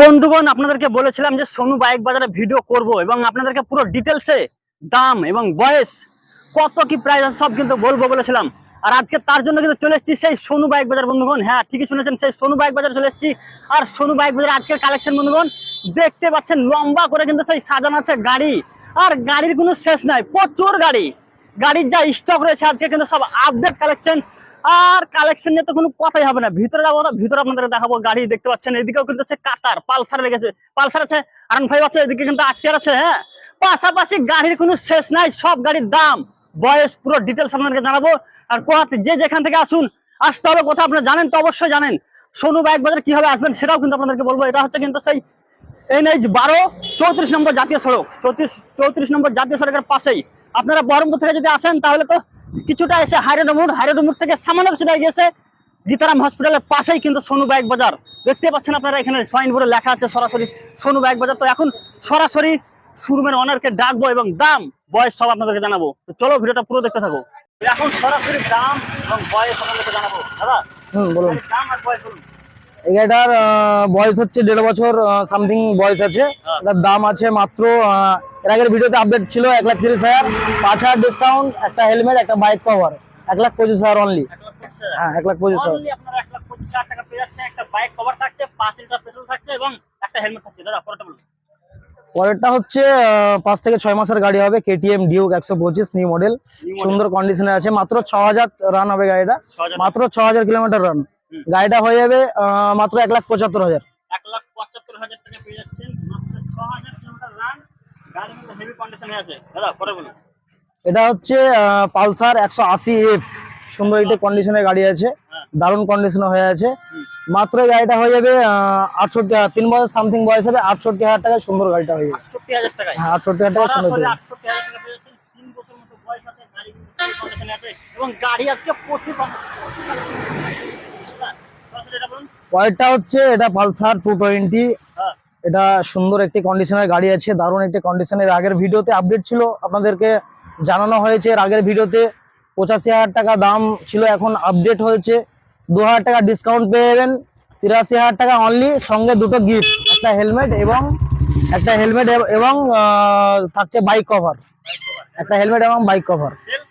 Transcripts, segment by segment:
বন্ধুগণ, আপনাদেরকে বলেছিলাম যে সোনু বাইক বাজারে ভিডিও করব এবং আপনাদেরকে পুরো ডিটেলসে দাম এবং বয়স, কত কি প্রাইস আছে সব কিন্তু বলব বলেছিলাম। আর আজকে তার জন্য কিন্তু চলে এসেছি সেই সোনু বাইক বাজার বন্ধুগণ। হ্যাঁ ঠিকই শুনেছেন, সেই সোনু বাইক বাজার চলে এসেছি। আর সোনু বাইক বাজার আজকের কালেকশন বন্ধুগণ, দেখতে পাচ্ছেন লম্বা করে কিন্তু সেই সাজানো আছে গাড়ি। আর গাড়ির কোনো শেষ নাই, প্রচুর গাড়ি। গাড়ির যা স্টক রয়েছে আজকে কিন্তু সব আপডেট কালেকশন আর কালেকশন নিয়ে তো কোনো কথাই হবে না। ভিতরে যাব না, ভিতরে আপনাদের দেখাবো গাড়ি, দেখতে পাচ্ছেন? এদিকেও কিন্তু সে কাটার, পালসার লেগেছে। পালসার আছে, আরন ফাইভ আছে, এদিকে কিন্তু আটটিয়ার আছে হ্যাঁ? পাশাপাশি গাড়ির কোনো শেষ নাই, সব গাড়ির দাম। বয়স পুরো ডিটেলস আপনাদেরকে জানাব। আর কোথাতে যে যেখান থেকে আসুন, আসতে হবে কোথাও, আপনারা জানেন তো, অবশ্যই জানেন। সোনু বাইক বাজার কীভাবে আসবেন সেটাও কিন্তু আপনাদেরকে বলব। এটা হচ্ছে কিন্তু সেই এনএইচ বারো চৌত্রিশ নম্বর জাতীয় সড়ক। চৌত্রিশ চৌত্রিশ নম্বর জাতীয় সড়কের পাশেই। আপনারা বহরমপুর থেকে যদি আসেন, তাহলে তো কিছুটা এসে হাইরোডমুর হাইরোডমুর থেকে সামান্য কিছুটা গেছে গীতারাম হসপিটালের পাশেই কিন্তু সোনু বাইক বাজার। দেখতে পাচ্ছেন আপনারা এখানে সাইনবোর্ডে লেখা আছে সরাসরি সোনু বাইক বাজার। তো এখন সরাসরি সুরমের অনারকে ডাকবো এবং দাম বয়স সব আপনাদেরকে জানাব। তো চলো ভিডিওটা পুরো দেখতে থাকো। এখন সরাসরি দাম এবং বয়স আপনাদেরকে জানাব। দাদা হুম বলুন। দাম আর বয়স বলুন। আহ, বয়স হচ্ছে দেড় বছর সামথিং বয়স আছে। হ্যাঁ। এটার দাম আছে মাত্র এর আগের ভিডিওতে আপডেট ছিল এক লাখ তিরিশ হাজার পাঁচ হাজার ডিসকাউন্ট একটা হেলমেট একটা বাইক কভার এক লাখ পঁচিশ হাজার অনলি। হ্যাঁ এক লাখ পঁচিশ হাজার। পরেরটা হচ্ছে পাঁচ থেকে ছয় মাসের গাড়ি হবে কেটিএম ডিউক একশো পঁচিশ নিউ মডেল সুন্দর কন্ডিশনে আছে। মাত্র ছ হাজার রান হবে গাড়িটা। মাত্র ছ হাজার কিলোমিটার রান। গাড়িটা হয়ে যাবে মাত্র এক লাখ পঁচাত্তর হাজার। এক লাখ পঁচাত্তর হাজার টাকা পেয়ে যাচ্ছেন। ছ হাজার কিলোমিটার রান গাড়ি কিন্তু হেভি কন্ডিশনে আছে। দাদা পরে বলুন এটা হচ্ছে পালসার একশো আশি এফ। সুন্দর একটি কন্ডিশনের গাড়ি আছে। হ্যাঁ। দারুণ কন্ডিশনে হয়ে আছে। মাত্র গাড়িটা হয়ে যাবে আটষট্টি হাজার তিন বছর সামথিং বয়স হবে আটষট্টি হাজার টাকায় সুন্দর গাড়িটা হয়ে যাবে। আটষট্টি হাজার টাকায়? হ্যাঁ আটষট্টি হাজার টাকা সুন্দর এবং গাড়ি আজকে প্রচুর পরেরটা হচ্ছে এটা পালসার টু টোয়েন্টি হ্যাঁ। এটা সুন্দর একটি কন্ডিশনের গাড়ি আছে দারুণ একটি কন্ডিশনের আগের ভিডিওতে আপডেট ছিল আপনাদেরকে জানানো হয়েছে। এর আগের ভিডিওতে পঁচাশি হাজার টাকা দাম ছিল এখন আপডেট হয়েছে। দু হাজার টাকা ডিসকাউন্ট পেয়ে যাবেন। তিরাশি হাজার টাকা অনলি সঙ্গে দুটো গিফট একটা হেলমেট এবং একটা হেলমেট এবং থাকছে বাইক কভার একটা হেলমেট এবং বাইক কভার তেল?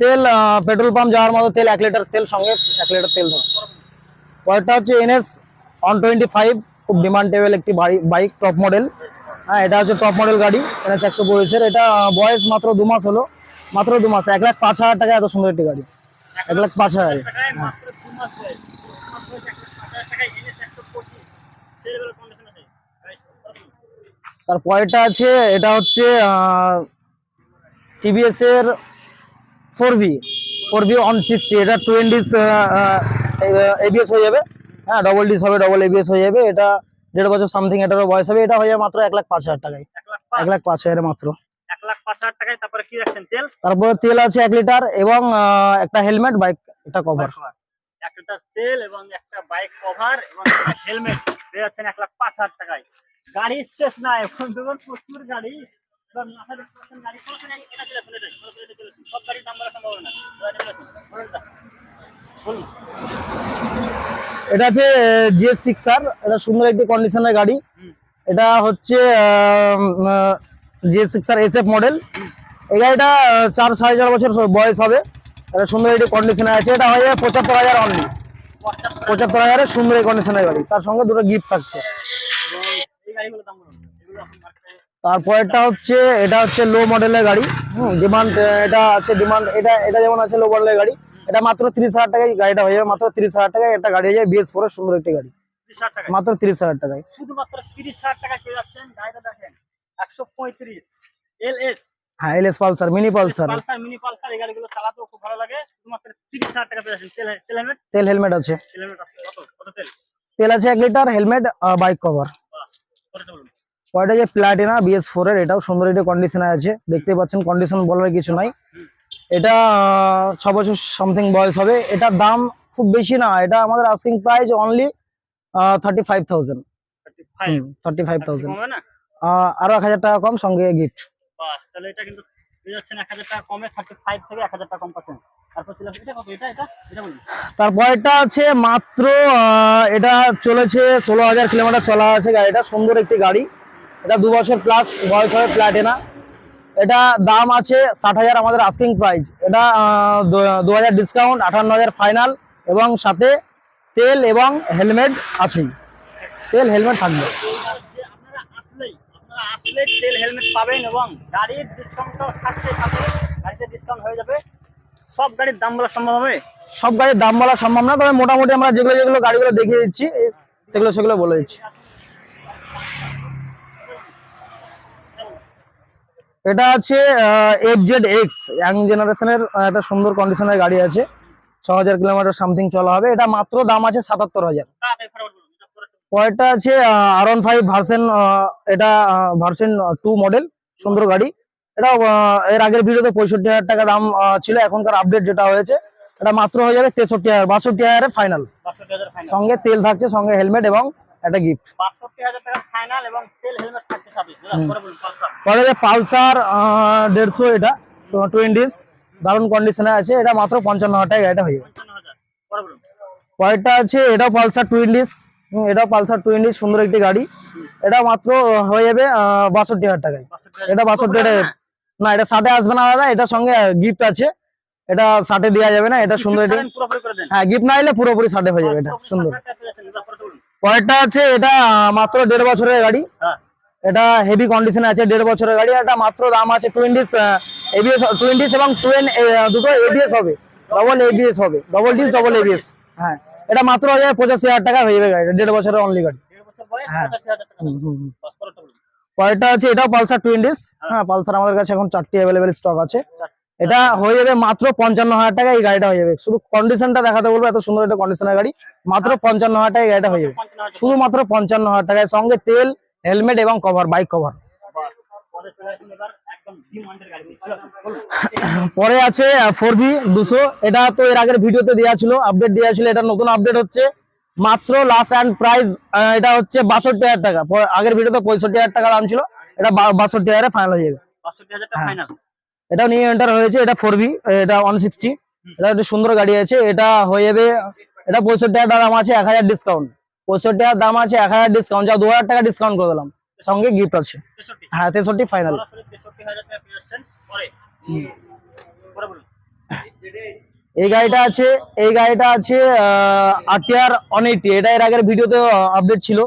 তেল পেট্রোল পাম্প যাওয়ার মতো তেল এক লিটার তেল সঙ্গে এক লিটার তেল থাকছে। পরেরটা হচ্ছে এনএস ওয়ান টোয়েন্টি ফাইভ খুব ডিমান্ডেবল একটি বাইক টপ মডেল হ্যাঁ এটা হচ্ছে টপ মডেল গাড়ি এনএস একশো পঁচিশের এটা বয়স মাত্র দু মাস হলো। মাত্র দু মাস, এক লাখ পাঁচ হাজার টাকা এত সুন্দর একটি গাড়ি। এক লাখ পাঁচ হাজার। তারপরেরটা আছে, এটা হচ্ছে টিভিএস এর four V four V one sixty এটা টোয়েন্টি এবিএস হয়ে যাবে। হ্যাঁ ডবল ডিস হবে ডবল এবিএস হয়ে যাবে। এটা দেড় বছর সামথিং এটারও বয়স হবে। এটা হয়ে যাবে মাত্র এক লাখ পাঁচ হাজার টাকায়। এক লাখ পাঁচ হাজারে মাত্র তারপরে তেল? তেল আছে এক লিটার এবং একটা হেলমেট বাইক একটা কভার। এক লিটার তেল এবং একটা বাইক কভার এবং হেলমেট পেয়ে যাচ্ছেন এক লাখ পাঁচ হাজার টাকায়। গাড়ির শেষ নাই। বন্ধুগণ প্রচুর গাড়ি। এটা আছে জিএস সিক্স আর এটা সুন্দর একটি কন্ডিশনের গাড়ি এটা হচ্ছে GS six R S F model এই গাড়িটা চার সাড়ে চার বছর বয়স হবে এটা সুন্দর একটি কন্ডিশনে আছে এটা হয়ে যাবে পঁচাত্তর হাজার অনলি পঁচাত্তর হাজারের সুন্দর এই কন্ডিশনের গাড়ি তার সঙ্গে দুটো গিফট থাকছে তারপরেরটা হচ্ছে এটা হচ্ছে লো মডেলের গাড়ি। হুম ডিমান্ড এটা আছে ডিমান্ড এটা এটা যেমন আছে লো মডেলের গাড়ি। এটা মাত্র তিরিশ হাজার টাকায় গাড়িটা হয়ে যাবে মাত্র তিরিশ হাজার টাকায় একটা গাড়ি হয়ে যাবে বিএস ফোর সুন্দর একটি গাড়ি। মাত্র তিরিশ হাজার টাকায়। শুধুমাত্র তিরিশ হাজার টাকা পেয়ে যাচ্ছেন গাড়িটা দেখেন একশো পঁয়ত্রিশ এল এস হ্যাঁ L S Pulsar mini Pulsar. Pulsar mini Pulsar এই গাড়িগুলো চালাতেও খুব ভালো লাগে। শুধুমাত্র তিরিশ হাজার টাকা পেয়ে যাচ্ছেন তেল তেল হেলমেট তেল হেলমেট আছে। তেল হেলমেট আছে কত কত তেল? তেল আছে এক লিটার হেলমেট বাইক কভার কতটা বলুন? ওইটা যে প্লাটিনা বিএস ফোর এর এটাও সুন্দর একটি কন্ডিশনে আছে। দেখতে পাচ্ছেন কন্ডিশন বলার কিছু নাই। এটা ছ বছর সামথিং বয়স হবে। এটার দাম খুব বেশি না। এটা আমাদের asking price only thirty five thousand thirty five thousand আরও এক হাজার টাকা কম সঙ্গে গিফট তাহলে এটা কিন্তু তারপর এটা এটা এটা এটা তারপরটা আছে মাত্র এটা চলেছে ষোলো হাজার কিলোমিটার চলা আছে গাড়িটা। সুন্দর একটি গাড়ি। এটা দু বছর প্লাস বয়স হবে প্লাটিনা এটা দাম আছে ষাট হাজার আমাদের আস্কিং প্রাইস এটা দু হাজার ডিসকাউন্ট আটান্ন হাজার ফাইনাল এবং সাথে তেল এবং হেলমেট আছেই। তেল হেলমেট থাকবে। তেল হেলমেট পাবেন এবং গাড়ির গাড়িতে ডিসকাউন্ট হয়ে যাবে সব গাড়ির দাম বলা সম্ভব হবে সব গাড়ির দাম বলা সম্ভব না, তবে মোটামুটি আমরা যেগুলো যেগুলো গাড়িগুলো দেখিয়ে দিচ্ছি সেগুলো সেগুলো বলে দিচ্ছি। এটা আছে এফ জেড এক্স ইয়াং জেনারেশনের একটা সুন্দর কন্ডিশনের গাড়ি আছে। ছ হাজার কিলোমিটার সামথিং চলা হবে। এটা মাত্র দাম আছে সাতাত্তর হাজার। পরেরটা আছে আর ওয়ান ফাইভ ভার্সেন এটা ভার্সেন টু মডেল সুন্দর গাড়ি। এটা এর আগের ভিডিওতে পঁয়ষট্টি হাজার টাকা দাম ছিল। এখনকার আপডেট যেটা হয়েছে এটা মাত্র হয়ে যাবে তেষট্টি হাজার বাষট্টি হাজারে ফাইনাল সঙ্গে তেল থাকছে সঙ্গে হেলমেট এবং একটা গিফট বাষট্টি হাজার টাকা ফাইনাল এবং তেল হেলমেট থাকছে সাথে। পরে যে পালসার দেড়শো এটা টোয়েন্টিস দারুণ কন্ডিশনে আছে এটা মাত্র পঞ্চান্ন হাজার টাকা এটা হয়ে যাবে পরেরটা আছে এটাও পালসার টুইন্ডিস এটাও পালসার টুইন্ডিস সুন্দর একটি গাড়ি। এটা মাত্র হয়ে যাবে আহ, বাষট্টি হাজার টাকায়। এটা বাষট্টি হাজার না? এটা ষাটে আসবে না দাদা এটার সঙ্গে গিফট আছে। এটা ষাটে দেওয়া যাবে না এটা সুন্দর হ্যাঁ গিফট না এলে পুরোপুরি ষাটে হয়ে যাবে এটা সুন্দর। পরেরটা আছে এটা মাত্র দেড় বছরের গাড়ি। হ্যাঁ। এটা হেভি কন্ডিশনে আছে দেড় বছরের গাড়ি এটা মাত্র দাম আছে টোয়েন্টিস এবিএস টোয়েন্টিস এবং টুয়েন দুটো এবিএস হবে। ডবল এবিএস হবে। ডবল ডিস ডবল এবিএস হ্যাঁ। এটা মাত্র হয়ে যাবে পঁচাশি হাজার টাকা হয়ে যাবে গাড়িটা দেড় বছরের অনলি গাড়ি। হ্যাঁ। পরেরটা আছে এটাও পালসার টুয়েন্টিস হ্যাঁ। পালসার আমাদের কাছে এখন চারটি অ্যাভেলেবেল স্টক আছে। এটা হয়ে যাবে মাত্র পঞ্চান্ন হাজার টাকা এই গাড়িটা হয়ে যাবে। শুধু কন্ডিশনটা দেখাতে বলব এত সুন্দর একটা কন্ডিশনের গাড়ি। মাত্র পঞ্চান্ন হাজার টাকা এই গাড়িটা হয়ে যাবে। হাজার শুধুমাত্র পঞ্চান্ন হাজার টাকায় সঙ্গে তেল হেলমেট এবং কভার বাইক কভার পরে আছে ফোর ভি দুশো। এটা তো এর আগের ভিডিওতে দেওয়া ছিল আপডেট দেওয়া ছিল এটা নতুন আপডেট হচ্ছে। মাত্র লাস্ট অ্যান্ড প্রাইস এটা হচ্ছে বাষট্টি হাজার টাকা। আগের ভিডিওতে পঁয়ষট্টি হাজার টাকা দাম ছিল এটা বাষট্টি হাজারে ফাইনাল হয়ে যাবে। বাষট্টি হাজার টাকা হ্যাঁ। ফাইনাল এটা নিয়ে এন্টার হয়েছে এটা ফোর ভি এটা ওয়ান সিক্সটি এটা একটা সুন্দর গাড়ি আছে এটা হয়ে যাবে এটা পঁয়ষট্টি হাজার দাম আছে এক হাজার ডিসকাউন্ট পঁয়ষট্টি হাজার দাম আছে এক হাজার ডিসকাউন্ট যা দু হাজার টাকা ডিসকাউন্ট করে দিলাম সঙ্গে গিফট আছে। হ্যাঁ তেষট্টি ফাইনাল এই গাড়িটা আছে এই গাড়িটা আছে আরটিআর অন এইটি এটা এর আগের ভিডিওতে আপডেট ছিল।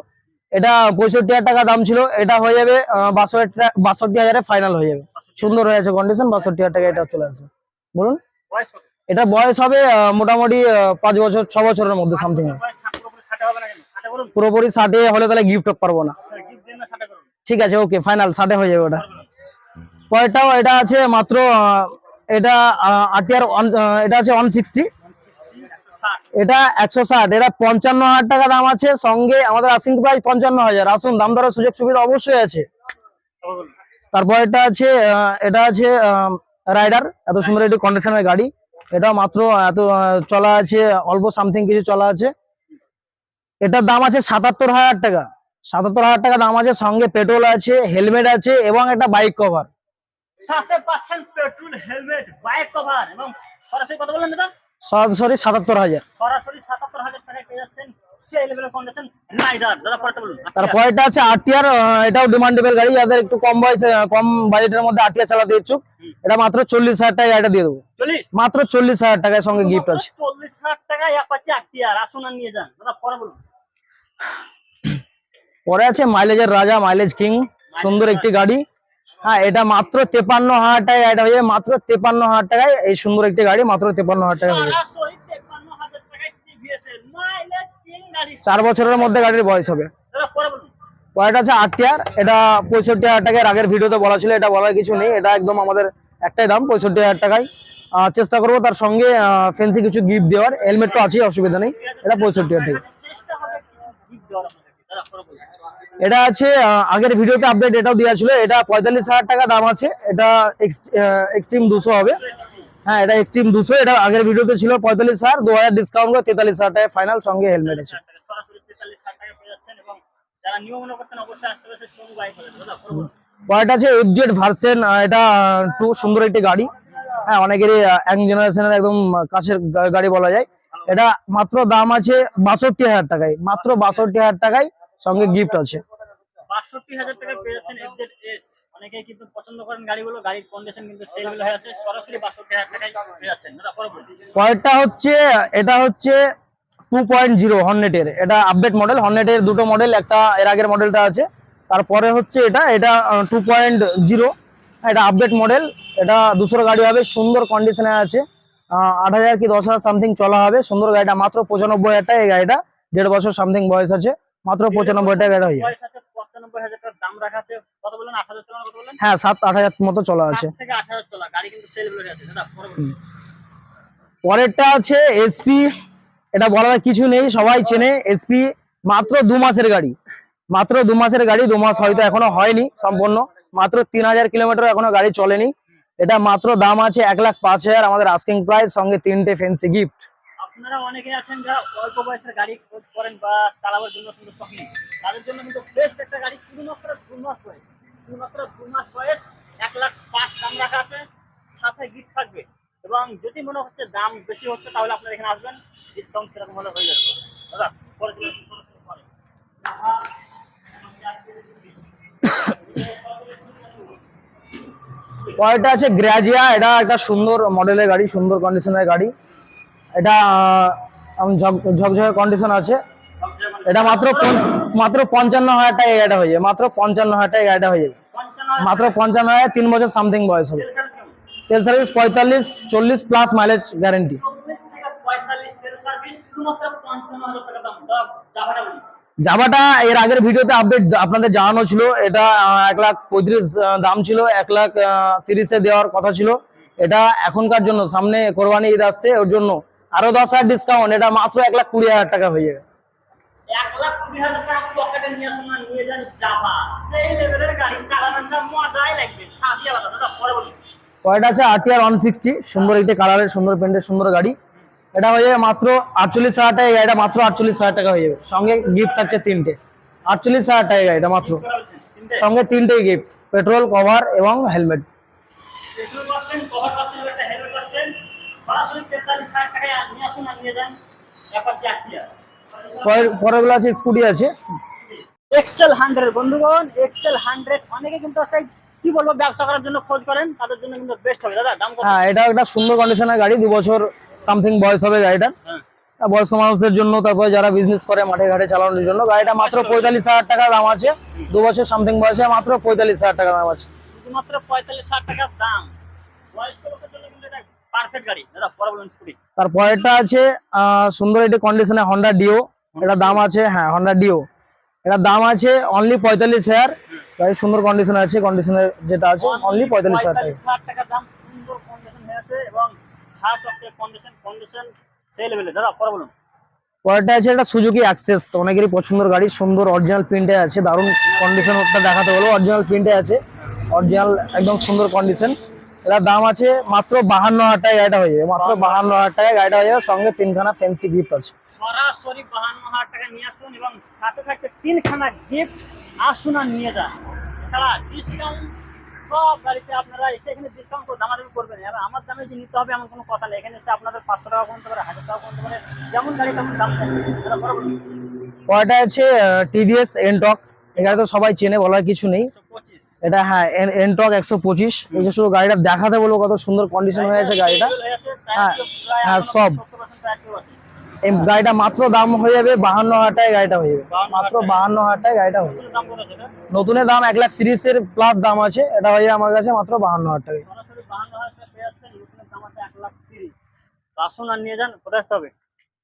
এটা পঁয়ষট্টি হাজার টাকা দাম ছিল এটা হয়ে যাবে বাষট্টি বাষট্টি হাজারে ফাইনাল হয়ে যাবে। সুন্দর হয়ে আছে কন্ডিশন বাষট্টি হাজার টাকা এটা চলে আসবে। বলুন? এটা বয়স হবে মোটামুটি পাঁচ বছর ছ বছরের মধ্যে সামথিং পুরোপুরি ষাটে হলে তাহলে গিফট পারব না। ঠিক আছে ওকে ফাইনাল ষাটে হয়ে যাবে ওটা। পরেরটাও এটা আছে মাত্র এটা আরটিআর এটা আছে ওয়ান সিক্সটি এটা একশো ষাট এটা পঞ্চান্ন হাজার টাকা দাম আছে। সঙ্গে আমাদের আসিং প্রাইস পঞ্চান্ন হাজার। আসুন দাম দরের সুযোগ সুবিধা অবশ্যই আছে। তারপর এটা আছে এটা আছে রাইডার এত সুন্দর একটি কন্ডিশনের গাড়ি। এটা মাত্র এত চলা আছে অল্প সামথিং কিছু চলা আছে। এটার দাম আছে সাতাত্তর হাজার টাকা। সাতাত্তর হাজার টাকা দাম আছে সঙ্গে পেট্রোল আছে হেলমেট আছে এবং একটা বাইক কভার সাথে পাচ্ছেন পেট্রোল হেলমেট বাইক কভার এবং সরাসরি কত বললেন দাদা? সরাসরি সাতাত্তর হাজার। সরাসরি সাতাত্তর হাজার টাকায় পেয়ে যাচ্ছেন লেভেলের রাইডার দাদা পরেরটা বলুন। তারপর এটা আছে আরটিআর এটাও ডিমান্ডেবল গাড়ি যাদের একটু কম বয়সে কম বাজেটের মধ্যে আরটিআর চালাতে ইচ্ছুক এটা মাত্র টাকা এটা দিয়ে দেবো। মাত্র টাকার সঙ্গে গিফট আছে। চল্লিশ হাজার টাকায় অ্যাপাচি আটটি আসুন আর নিয়ে যান। দাদা পরে বলুন। পরে আছে মাইলেজের রাজা মাইলেজ কিং সুন্দর একটি গাড়ি। হ্যাঁ এটা মাত্র তেপান্ন হাজার টাকা এটা হয়ে মাত্র তেপান্ন হাজার টাকায় এই সুন্দর একটি গাড়ি মাত্র তেপান্ন হাজার টাকা হয়ে যাবে সরাসরি তেপান্ন হাজার টাকায় টিভিএস এর মাইলেজ কিং গাড়ি চার বছরের মধ্যে গাড়ির বয়স হবে। পরেরটা আছে আটটিয়ার এটা পঁয়ষট্টি হাজার টাকার আগের ভিডিওতে বলা ছিল এটা বলার কিছু নেই। এটা একদম আমাদের একটাই দাম পঁয়ষট্টি হাজার টাকায়। চেষ্টা করব তার সঙ্গে ফেন্সি কিছু গিফট দেওয়ার। হেলমেট তো আছেই অসুবিধা নেই। এটা পঁয়ষট্টি হাজার টাকা। এটা আছে আগের ভিডিওতে আপডেট এটাও দেওয়া ছিল। এটা পঁয়তাল্লিশ হাজার টাকা দাম আছে। এটা এক্সট্রিম দুশো হবে। হ্যাঁ এটা এক্সট্রিম দুশো এটা আগের ভিডিওতে ছিল পঁয়তাল্লিশ হাজার দু হাজার ডিসকাউন্ট করে তেতাল্লিশ হাজার টাকা ফাইনাল সঙ্গে হেলমেট আছে। টাকা সরাসরি তেতাল্লিশ হাজার টাকা পেয়ে যাচ্ছেন এবং যারা নিয়ম করছেন অবশ্যই আসতে হবে সোনু বাইক দাদা পরে বলুন পরেরটা আছে এফজেড ভার্সেন এটা টু সুন্দর একটি গাড়ি। হ্যাঁ অনেকেরই এক জেনারেশনের একদম কাছের গাড়ি বলা যায়। এটা মাত্র দাম আছে বাষট্টি হাজার টাকায় মাত্র বাষট্টি হাজার টাকায় সঙ্গে গিফট আছে। বাষট্টি হাজার টাকা পেয়ে যাচ্ছেন এফজেড এস অনেকেই কিন্তু পছন্দ করেন গাড়িগুলো গাড়ির কন্ডিশন কিন্তু সেল হয়ে আছে। সরাসরি বাষট্টি হাজার টাকায় পেয়ে যাচ্ছেন। দাদা পরেরটা হচ্ছে এটা হচ্ছে টু পয়েন্ট জিরো হর্নেটের এটা আপডেট মডেল হর্নেটের দুটো মডেল একটা এর আগের মডেলটা আছে। তারপরে হচ্ছে এটা এটা টু পয়েন্ট জিরো এটা আপডেট মডেল এটা দুশোর গাড়ি হবে সুন্দর কন্ডিশনে আছে। আট হাজার কি দশ হাজার সামথিং চলা হবে। সুন্দর গাড়িটা মাত্র পঁচানব্বই হাজার টাকা এই গাড়িটা। দেড় বছর সামথিং বয়স আছে। মাত্র পঁচানব্বই টাকা গাড়ি হয়ে পঁচানব্বই হাজার টাকার দাম রাখা আছে। কত বললেন? আট হাজার টাকা কত বললেন? হ্যাঁ সাত আট হাজার মতো চলা আছে। থেকে আট হাজার চলা। গাড়ি কিন্তু সেল আছে দাদা পরেরটা আছে এসপি এটা বলার কিছু নেই সবাই চেনে। এসপি মাত্র দু মাসের গাড়ি। মাত্র দু মাসের গাড়ি দু মাস হয়তো এখনও হয়নি সম্পূর্ণ। মাত্র তিন হাজার কিলোমিটার এখনও গাড়ি চলেনি। এটা মাত্র দাম আছে এক লাখ পাঁচ হাজার। আমাদের আস্কিং প্রাইস সঙ্গে তিনটে ফেন্সি গিফট আপনারা অনেকে আছেন যারা অল্প বয়সের গাড়ি খোঁজ করেন বা চালাবার জন্য শুধু শখিন, তাদের জন্য কিন্তু বেস্ট একটা গাড়ি শুধুমাত্র দু মাস বয়স। শুধুমাত্র দু মাস বয়স, এক লাখ পাঁচ দাম রাখা আছে, সাথে গিফট থাকবে। এবং যদি মনে হচ্ছে দাম বেশি হচ্ছে, তাহলে আপনারা এখানে আসবেন ডিসকাউন্ট সেরকম হলে হয়ে যাবে। দাদা, পরে। পরেরটা আছে গ্রাজিয়া এটা একটা সুন্দর মডেলের গাড়ি, সুন্দর কন্ডিশনের গাড়ি। এটা ঝকঝকে কন্ডিশন আছে। এটা মাত্র মাত্র পঞ্চান্ন হাজার টাকা গাড়িটা হয়ে যাবে। মাত্র পঞ্চান্ন হাজার টাকা গাড়িটা হয়ে যাবে। মাত্র পঞ্চান্ন হাজার, তিন বছর সামথিং বয়স হবে। তেল সার্ভিস পঁয়তাল্লিশ, চল্লিশ প্লাস মাইলেজ গ্যারেন্টি জাভাটা এর আগের ভিডিওতে আপডেট আপনাদের জানানো ছিল। এটা এক লাখ পঁয়ত্রিশ দাম ছিল। এক লাখ তিরিশে দেওয়ার কথা ছিল। এটা এখনকার জন্য, সামনে কোরবানি ঈদ আসছে, ওর জন্য আরও দশ হাজার ডিসকাউন্ট এটা মাত্র এক লাখ কুড়ি হাজার টাকা হয়ে যাবে। কয়টা আছে? আরটিআর ওয়ান সিক্সটি সুন্দর একটি কালারের সুন্দর সুন্দর গাড়ি। এটা হয়ে যাবে মাত্র আটচল্লিশ হাজার টাকা গাড়িটা মাত্র আটচল্লিশ হাজার টাকা হয়ে যাবে। সঙ্গে গিফট থাকছে তিনটে। আটচল্লিশ হাজার টাকা এই গাড়িটা মাত্র। সঙ্গে তিনটে গিফট পেট্রোল কভার এবং হেলমেট আছে স্কুটি আছে। এক্সেল হান্ড্রেড বন্ধুগণ এক্সেল হান্ড্রেড অনেকে কিন্তু কি বলব ব্যবসা করার জন্য খোঁজ করেন তাদের জন্য কিন্তু বেস্ট হবে। দাদা দাম হ্যাঁ এটা একটা সুন্দর কন্ডিশনের গাড়ি দু বছর সামথিং বয়স হবে গাড়িটার। হ্যাঁ। বয়স্ক মানুষদের জন্য তারপরে যারা বিজনেস করে মাঠে ঘাটে চালানোর জন্য গাড়িটা মাত্র পঁয়তাল্লিশ হাজার টাকা দাম আছে। দু বছর সামথিং বয়সে মাত্র পঁয়তাল্লিশ হাজার টাকা দাম আছে। শুধুমাত্র পঁয়তাল্লিশ হাজার টাকার দাম। বয়স্ক লোকের জন্য কিন্তু এটা পারফেক্ট গাড়ি। দাদা পরে বলুন স্কুটি তারপরেরটা আছে সুন্দর একটি কন্ডিশনে হন্ডা ডিও এটা দাম আছে হ্যাঁ হন্ডা ডিও এটা দাম আছে অনলি পঁয়তাল্লিশ হাজার। গাড়ির সুন্দর কন্ডিশন আছে কন্ডিশনের যেটা আছে অনলি পঁয়তাল্লিশ হাজার টাকা। পঁয়তাল্লিশ হাজার টাকার দাম সুন্দর কন্ডিশন এবং কন্ডিশন কন্ডিশন সেই লেভেলে দাদা পরে বলুন। পরেরটা আছে একটা সুজুকি অ্যাক্সেস অনেকেরই পছন্দের গাড়ি সুন্দর অরিজিনাল প্রিন্টে আছে। দারুণ কন্ডিশনটা দেখাতে বলো অরিজিনাল প্রিন্টে আছে। অরিজিনাল একদম সুন্দর কন্ডিশন এটার দাম আছে মাত্র বাহান্ন হাজার টাকা গাড়িটা হয়ে যাবে। মাত্র বাহান্ন হাজার টাকা গাড়িটা হয়ে যাবে সঙ্গে তিনখানা ফ্যান্সি গিফট আছে। সরাসরি বাহান্ন হাজার টাকা নিয়ে আসুন এবং সাথে থাকছে তিনখানা গিফট আসুন আর নিয়ে যান। এছাড়া ডিসকাউন্ট সব গাড়িতে আপনারা এসে এখানে ডিসকাউন্ট করে দামাদামি করবেন। এবার আমার দামে যে নিতে হবে এমন কোনো কথা নেই। এখানে এসে আপনাদের পাঁচশো টাকা কমতে পারে হাজার টাকা কমতে পারে যেমন গাড়ি তেমন দাম থাকবে পরেরটা আছে টিভিএস এনটক গাড়ি তো সবাই চেনে বলার কিছু নেই। পঁচিশ। এটা হ্যাঁ এনটক একশো পঁচিশ। এই যে শুধু গাড়িটা দেখাতে বলব কত সুন্দর কন্ডিশন হয়ে আছে গাড়িটা। হ্যাঁ, হ্যাঁ, সব। এই গাড়িটা মাত্র দাম হয়ে যাবে বাহান্ন হাজার টাকায় গাড়িটা হয়ে যাবে। মাত্র বাহান্ন হাজার টাকায় গাড়িটা হয়ে যাবে? নতুনের দাম এক লাখ তিরিশের প্লাস দাম আছে। এটা হয়ে আমার কাছে মাত্র বাহান্ন হাজার টাকায় সরাসরি 52,000 টাকা পেয়ে যাচ্ছেন, নতুনের দাম আছে 1,30,000 তো আসুন আর নিয়ে যান কোথায় আসতে হবে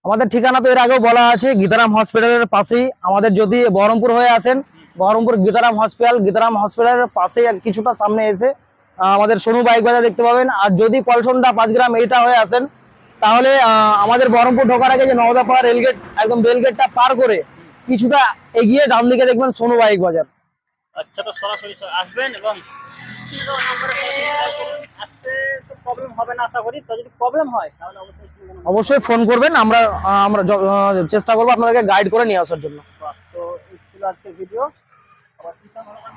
আমাদের ঠিকানা তো এর আগেও বলা আছে গীতারাম হসপিটালের পাশেই। আমাদের যদি বহরমপুর হয়ে আসেন বহরমপুর গীতারাম হসপিটাল গীতারাম হসপিটালের এক কিছুটা সামনে এসে আমাদের সোনু বাইক বাজার দেখতে পাবেন। আর যদি পলসনটা পাঁচগ্রাম এইটা হয়ে আসেন তাহলে আমাদের বহরমপুর ঢোকার আগে যে নওদাপাড়া রেলগেট একদম রেলগেটটা পার করে কিছুটা এগিয়ে ডান দিকে দেখবেন সোনু বাইক বাজার। আচ্ছা তো সরাসরি আসবেন এবং নম্বরে আসতে তো প্রবলেম হবে না আশা করি। যদি প্রবলেম হয় অবশ্যই ফোন করবেন আমরা আমরা চেষ্টা করব আপনাদেরকে গাইড করে নিয়ে আসার জন্য। তো ছিল আজকের ভিডিও